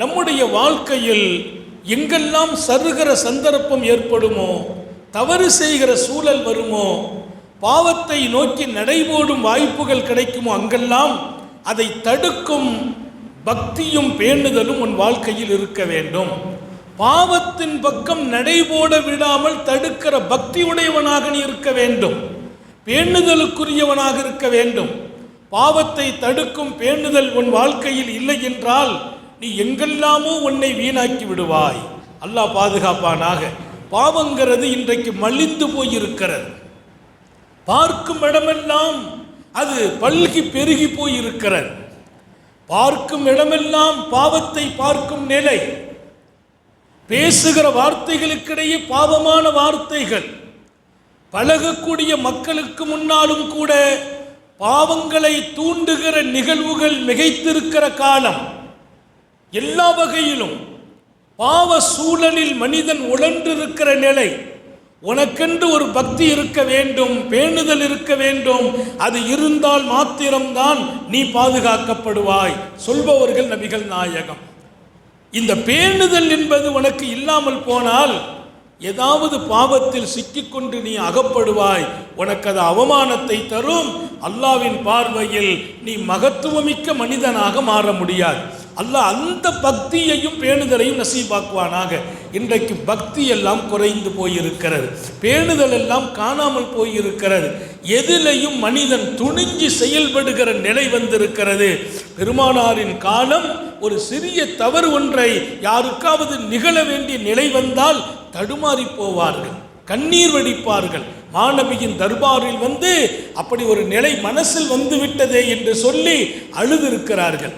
நம்முடைய வாழ்க்கையில் எங்கெல்லாம் சருகிற சந்தர்ப்பம் ஏற்படுமோ தவறு செய்கிற சூழல் வருமோ பாவத்தை நோக்கி நடைபோடும் வாய்ப்புகள் கிடைக்குமோ அங்கெல்லாம் அதை தடுக்கும் பக்தியும் பேணுதலும் உன் வாழ்க்கையில் இருக்க வேண்டும். பாவத்தின் பக்கம் நடைபோட விடாமல் தடுக்கிற பக்தி உடையவனாக நீ இருக்க வேண்டும். பேணுதலுக்குரியவனாக இருக்க வேண்டும். பாவத்தை தடுக்கும் பேணுதல் உன் வாழ்க்கையில் இல்லை என்றால் நீ எங்கெல்லாமோ உன்னை வீணாக்கி விடுவாய். அல்லாஹ் பாதுகாப்பானாக. பாவங்கிறது இன்றைக்கு மலிந்து போயிருக்கிறது. பார்க்கும் இடமெல்லாம் அது பல்கி பெருகி போயிருக்கிறது. பார்க்கும் இடமெல்லாம் பாவத்தை பார்க்கும் நிலை. பேசுகிற வார்த்தைகளுக்கிடையே பாவமான வார்த்தைகள். பழகக்கூடிய மக்களுக்கு முன்னாலும் கூட பாவங்களை தூண்டுகிற நிகழ்வுகள் மிகைத்திருக்கிற காலம். எல்லா வகையிலும் பாவ சூழலில் மனிதன் உழன்றிருக்கிற நிலை உனக்கென்று ஒரு பக்தி இருக்க வேண்டும் பேணுதல் இருக்க வேண்டும் அது இருந்தால் மாத்திரம்தான் நீ பாதுகாக்கப்படுவாய் சொல்பவர்கள் நபிகள் நாயகம். இந்த பேணுதல் என்பது உனக்கு இல்லாமல் போனால் ஏதாவது பாவத்தில் சிக்கிக்கொண்டு நீ அகப்படுவாய் உனக்கு அது அவமானத்தை தரும். அல்லாவின் பார்வையில் நீ மகத்துவமிக்க மனிதனாக மாற முடியாது. அல்லாஹ் அந்த பக்தியையும் பேணுதலையும் நசீபாக்குவானாக. இன்றைக்கு பக்தி எல்லாம் குறைந்து போயிருக்கிறது. பேணுதல் எல்லாம் காணாமல் போயிருக்கிறது. எதிலையும் மனிதன் துணிஞ்சு செயல்படுகிற நிலை வந்திருக்கிறது. பெருமானாரின் காலம் ஒரு சிறிய தவறு ஒன்றை யாருக்காவது நிகழ வேண்டிய நிலை வந்தால் தடுமாறி போவார்கள். கண்ணீர் வடிப்பார்கள். மாணவியின் தர்பாரில் வந்து அப்படி ஒரு நிலை மனசில் வந்துவிட்டதே என்று சொல்லி அழுதிருக்கிறார்கள்.